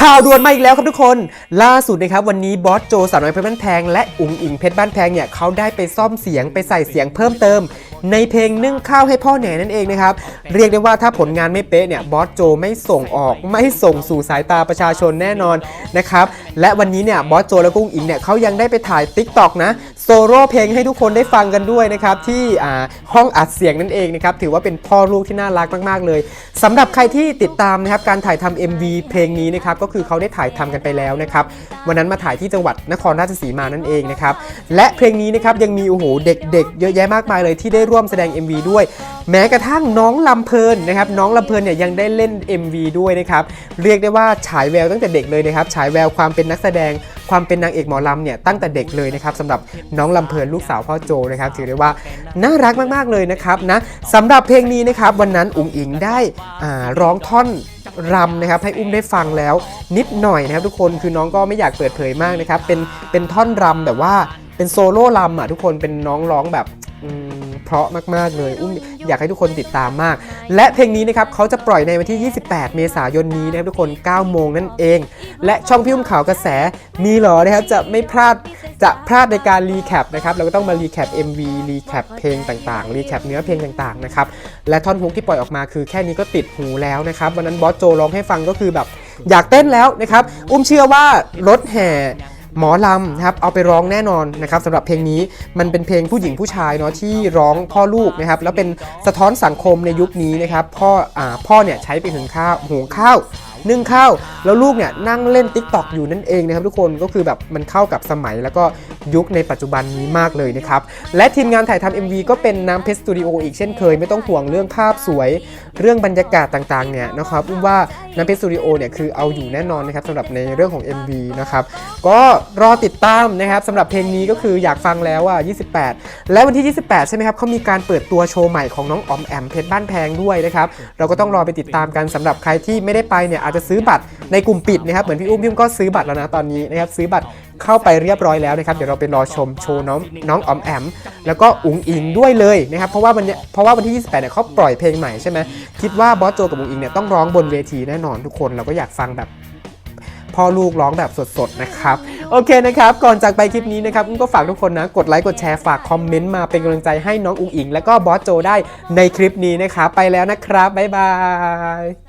ข่าวด่วนมาอีกแล้วครับทุกคน ล่าสุดนะครับวันนี้บอสโจสาวน้อยเพชรบ้านแพงและอุ๋งอิงเพชรบ้านแพงเนี่ยเขาได้ไปซ่อมเสียงไปใส่เสียงเพิ่มเติม ในเพลงนึ่งข้าวให้พ่อแหน่นั่นเองนะครับเรียกได้ว่าถ้าผลงานไม่เป๊ะเนี่ยบอสโจไม่ส่งออกไม่ส่งสู่สายตาประชาชนแน่นอนนะครับและวันนี้เนี่ยบอสโจและกุ้งอิงเนี่ยเขายังได้ไปถ่าย t ิ k t o k นะ โซโล่เพลงให้ทุกคนได้ฟังกันด้วยนะครับที่ห้องอัดเสียงนั่นเองนะครับถือว่าเป็นพ่อลูกที่น่ารักมากๆเลยสำหรับใครที่ติดตามนะครับการถ่ายทำ MV เพลงนี้นะครับก็คือเขาได้ถ่ายทำกันไปแล้วนะครับวันนั้นมาถ่ายที่จังหวัดนครราชสีมานั่นเองนะครับและเพลงนี้นะครับยังมีโอ้โหเด็กๆ เยอะแยะมากมายเลยที่ได้ร่วมแสดง MV ด้วย แม้กระทั่งน้องลำเพลินนะครับน้องลำเพลินเนี่ยยังได้เล่น MV ด้วยนะครับเรียกได้ว่าฉายแววตั้งแต่เด็กเลยนะครับฉายแววความเป็นนักแสดง ความเป็นนางเอกหมอลำเนี่ยตั้งแต่เด็กเลยนะครับสำหรับน้องลำเพลินลูกสาวพ่อโจนะครับถือได้ว่าน่ารักมากๆเลยนะครับนะสำหรับเพลงนี้นะครับวันนั้นอุ๋งอิงได้ร้องท่อนรำนะครับให้อุ้มได้ฟังแล้วนิดหน่อยนะครับทุกคนคือน้องก็ไม่อยากเปิดเผยมากนะครับเป็นเป็นท่อนรำแบบว่าเป็นโซโล่รำอะทุกคนเป็นน้องร้องแบบ เพราะมากๆเลยอุ้มอยากให้ทุกคนติดตามมาก และเพลงนี้นะครับเขาจะปล่อยในวันที่ 28 เมษายนนี้นะครับทุกคน 9 โมงนั่นเอง และช่องพี่อุ้มข่าวกระแสมีหรอนะครับจะไม่พลาดจะพลาดในการรีแคปนะครับเราก็ต้องมารีแคป MV รีแคปเพลงต่างๆ รีแคปเนื้อเพลงต่างๆนะครับและท่อนฮุกที่ปล่อยออกมาคือแค่นี้ก็ติดหูแล้วนะครับวันนั้นบอสโจร้องให้ฟังก็คือแบบอยากเต้นแล้วนะครับ อุ้มเชื่อว่ารถแห่ หมอลำนะครับเอาไปร้องแน่นอนนะครับสำหรับเพลงนี้มันเป็นเพลงผู้หญิงผู้ชายเนาะที่ร้องพ่อลูกนะครับแล้วเป็นสะท้อนสังคมในยุคนี้นะครับพ่ออ่าพ่อเนี่ยใช้ไปหุงข้าวหุงข้าว นึ่งข้าวแล้วลูกเนี่ยนั่งเล่น t ิ k t o k อยู่นั่นเองนะครับทุกคนก็คือแบบมันเข้ากับสมัยแล้วก็ยุคในปัจจุบันนี้มากเลยนะครับ และทีมงานถ่ายทำ MV ก็เป็นน้ำเพชรสตูดิโออีกเช่นเคยไม่ต้องห่วงเรื่องภาพสวย เรื่องบรรยากาศต่างๆเนี่ยนะครับอุ้มว่าน้ำเพชรสตูดิโอเนี่ยคือเอาอยู่แน่นอนนะครับสำหรับในเรื่องของ MV นะครับก็รอติดตามนะครับสำหรับเพลงนี้ก็คืออยากฟังแล้วอะ28 และวันที่ 28 ใช่ไหมครับเขามีการเปิดตัวโชว์ใหม่ของน้องออมแอมเพชรบ้านแพงด้วยนะครับเราก็ต้องรอไปติดตามกันสำหรับใครที่ไม่ได้ไปเนี่ยอาจจะซื้อบัตรในกลุ่มปิดนะครับเหมือนพี่อุ้มพี่อุ้มก็ซื้อบัตรแล้วนะตอนนี้นะครับซื้อบัตรเข้าไปเรียบร้อยแล้วนะครับเดี๋ยวเราไปรอชมโชว์น้องน้องออมแอม แล้วก็อุ๋งอิงด้วยเลยนะครับเพราะว่าวันเนี้ยเพราะว่าวันที่ 28เนี่ยเขาปล่อยเพลงใหม่ใช่ไหมคิดว่าบอสโจกับอุ๋งอิงเนี่ยต้องร้องบนเวทีแน่นอนทุกคนเราก็อยากฟังแบบพ่อลูกร้องแบบสดๆนะครับโอเคนะครับ ก่อนจากไปคลิปนี้นะครับก็ฝากทุกคนนะ กดไลค์กดแชร์ฝากคอมเมนต์มาเป็นกำลังใจให้น้องอุ๋งอิง และก็บอสโจได้ในคลิปนี้นะครับไปแล้วนะครับบ๊ายบาย